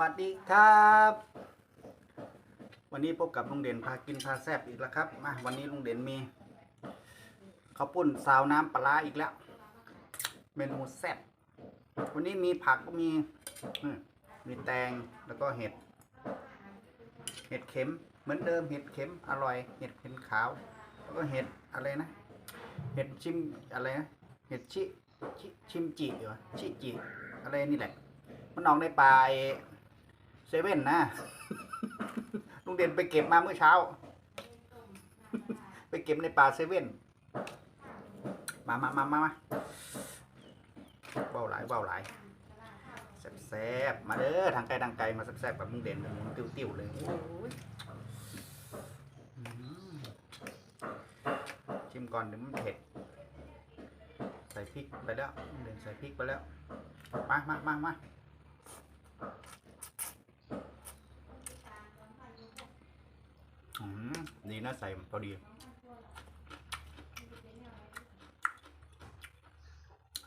วัสดีครับ วันนี้พบกับลุงเด่นพากินพาแซบอีกแล้วครับมาวันนี้ลุงเด่นมีข้าวปุ้นซาวน้ำปลาอีกแล้ว เมนูแซบวันนี้มีผักก็มีมีแตงแล้วก็เห็ด เห็ดเข็มเหมือนเดิมเห็ดเข็มอร่อย เห็ดเข็มขาว แล้วก็เห็ดอะไรนะ เห็ดชิมอะไรนะเห็ดชิชิชิมจิเหรอชิจิอะไรนี่แหละมันออกในป่า เซเว่นนะลุงเด่นไปเก็บมาเมื่อเช้า ไปเก็บในป่าเซเว่นมามามามามาเบาหลายเบาหลายแซ่บๆมาเด้อทางไกลทางไกลมาแซ่บๆแบบลุงเด่นหมุนติ้วๆเลยโอ้ยอืมชิมก่อนเดี๋ยวมันเผ็ดใส่พริกไปแล้วลุงเด่นใส่พริกไปแล้วมามามามาอืม ดีนะใส่พอดี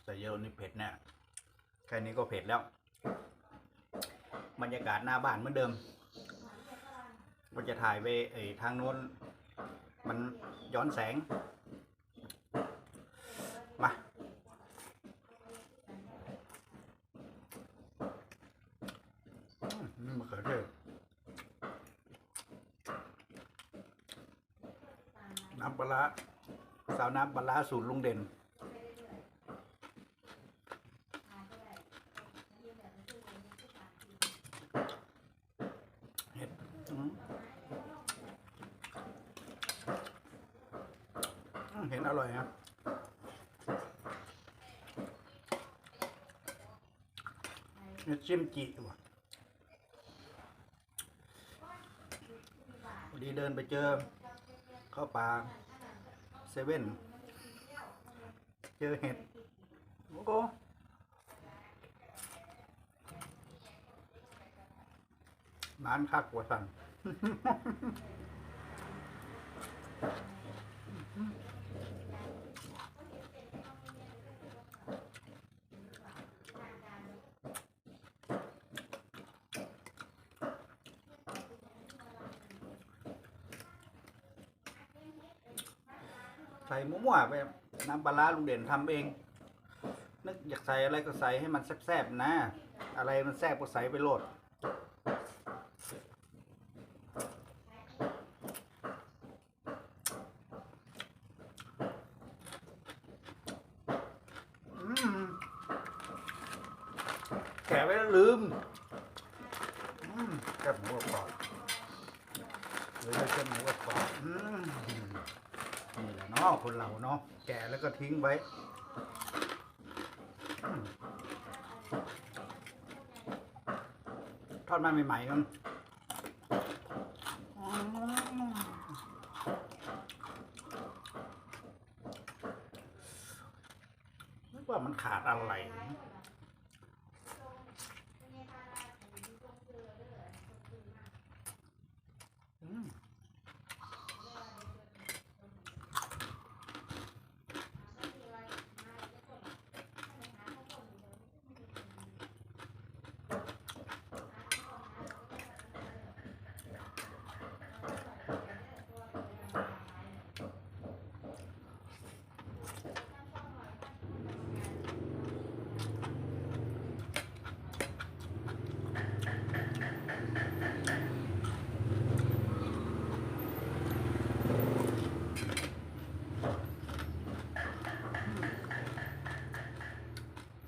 ใส่เยอะนี่เผ็ดแน่แค่นี้ก็เผ็ดแล้ว บรรยากาศหน้าบ้านเหมือนเดิมก็จะถ่ายไปไอ้ทางโน้น มันย้อนแสง มา นี่มะเขือเทศน้ำปลาสาวน้ำปลาร้าสูตรลุงเด่น เห็ดอืมเห็นอร่อยนะเห็ดชิมจิว่ะพอดีเดินไปเจอ เข้าป่า เว่นเจอเห็ดโอ้โหนานคักกว่าสั่น ใส่มั่วๆไปน้ำปลาร้าลุงเด่นทำเอง นึกอยากใส่อะไรก็ใส่ให้มันแซ่บๆนะ อะไรมันแซ่บก็ใส่ไปโลดแกะไว้แล้วลืมแค่หมูกรอบหรือไม่ใช่หมูกรอบ นี่แหละเนาะคนเราเนาะแก่แล้วก็ทิ้งไว้ ทอดมาใหม่ๆกันอืมนึกว่ามันขาดอะไร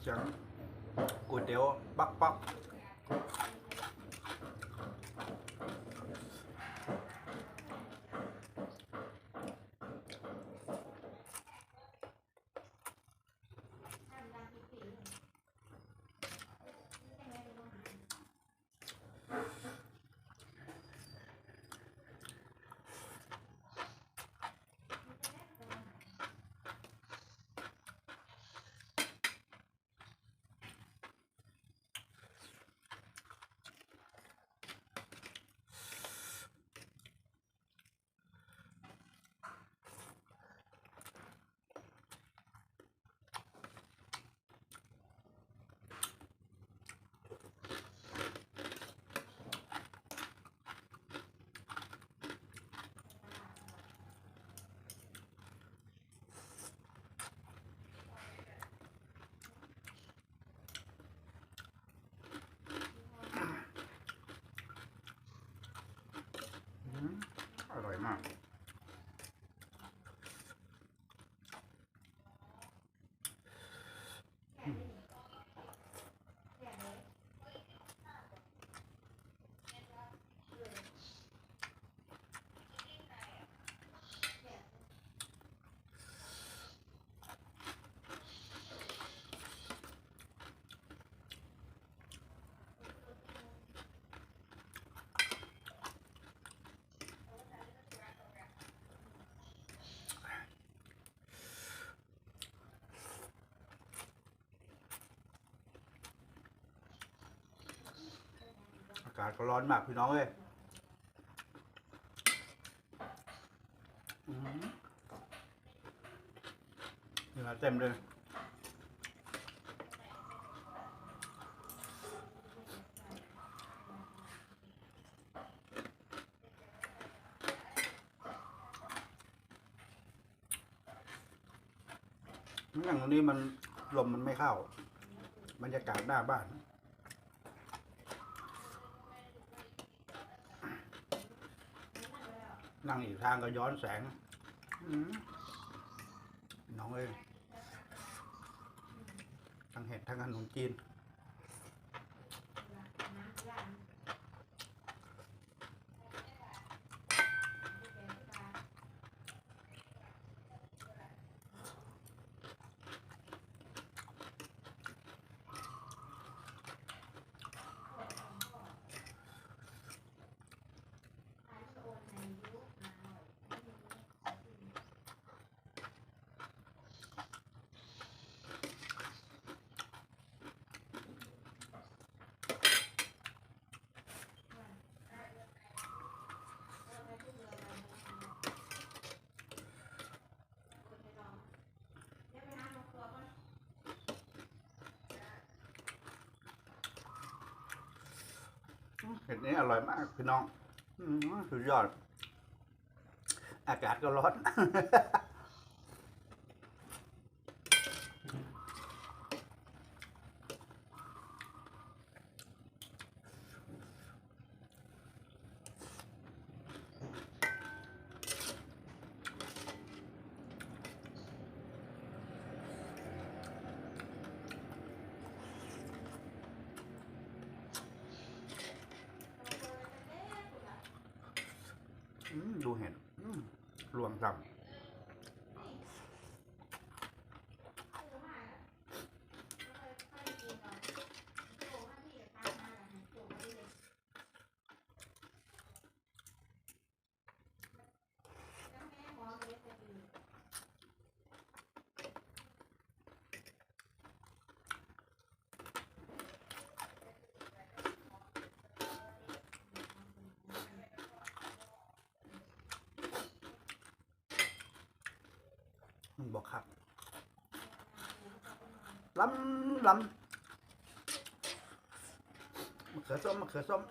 เสียงก๋วยเตี๋ยวปักปัก อร่อยมากากาศก็ร้อนมากพี่น้องเอ้ยอื้ออเนื้อเต็มเลยอย่างตรงนี้มันลมมันไม่เข้า บรรยากาศหน้าบ้าน นั่งอีกทางก็ย้อนแสงน้องเอ้ยทั้งเห็ดทั้งขนมจีน เห็ดนี้อร่อยมากพี่น้องอืมสุดยอด อากาศก็ร้อน อืม ดูเห็ดอืมรวมครั บอกครับล้ำล้ำมะเขือส้มมะเขือส้ม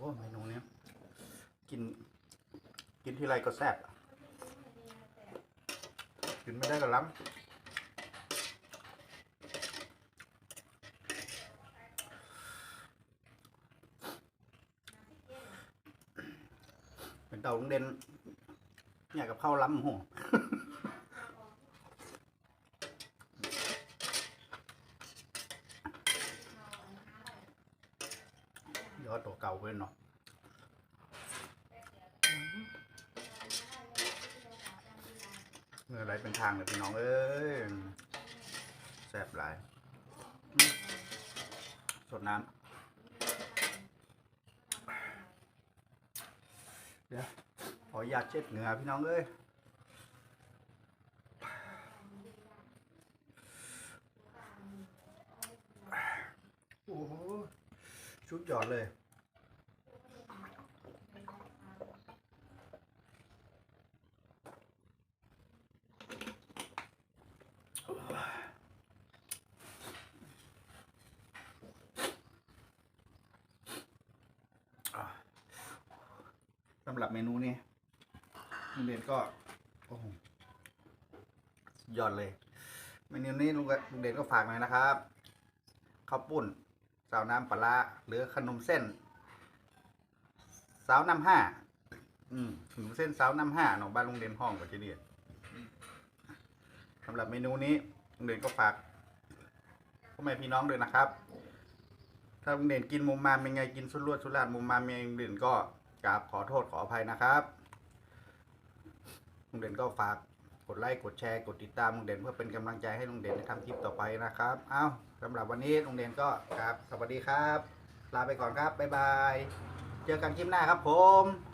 โอ้เมนูเนี้ยกิน กินที่ไรก็แซ่บอะกินไม่ได้ก็ล้ำเป็นเต่าโรงเด่นเนี่ยกับข้าวล้ำหัว ยอตัวเก่าเว้นเนาะเมื่อไรเป็นทางเลยพี่น้องเอ้ยแซ่บหลายสดน้ำเดี๋ยวขออยาตเช็ดเหงื่อพี่น้องเอ้ยโอ้ ชุดยอดเลยสำหรับเมนูนี้ลุงเด่นก็โอ้โหยอดเลย เมนูนี้ลุงก็ลุงเด่นก็ฝากหน่อยนะครับข้าวปุ้น สาวน้ำปลาหรือขนมเส้น สาวน้ำห้าอืมขนมเส้นสาวน้ำห้าหนองบ้านลุงเด่นห้องกับเจเดียสำหรับเมนูนี้ลุงเด่นก็ฝากพ่อแม่พี่น้องด้วยนะครับ ถ้าลุงเด่นกินมุมมามเป็นไงกินสุดลวดสุดลาดมุมมามเป็นไงลุงเด่นก็กราบขอโทษขออภัยนะครับลุงเด่นก็ฝาก กดไลค์กดแชร์กดติดตามลุงเด่นเพื่อเป็นกำลังใจให้ลุงเด่นในทำคลิปต่อไปนะครับ เอาสำหรับวันนี้ลุงเด่นก็ครับสวัสดีครับ ลาไปก่อนครับบ๊ายบาย เจอกันคลิปหน้าครับผม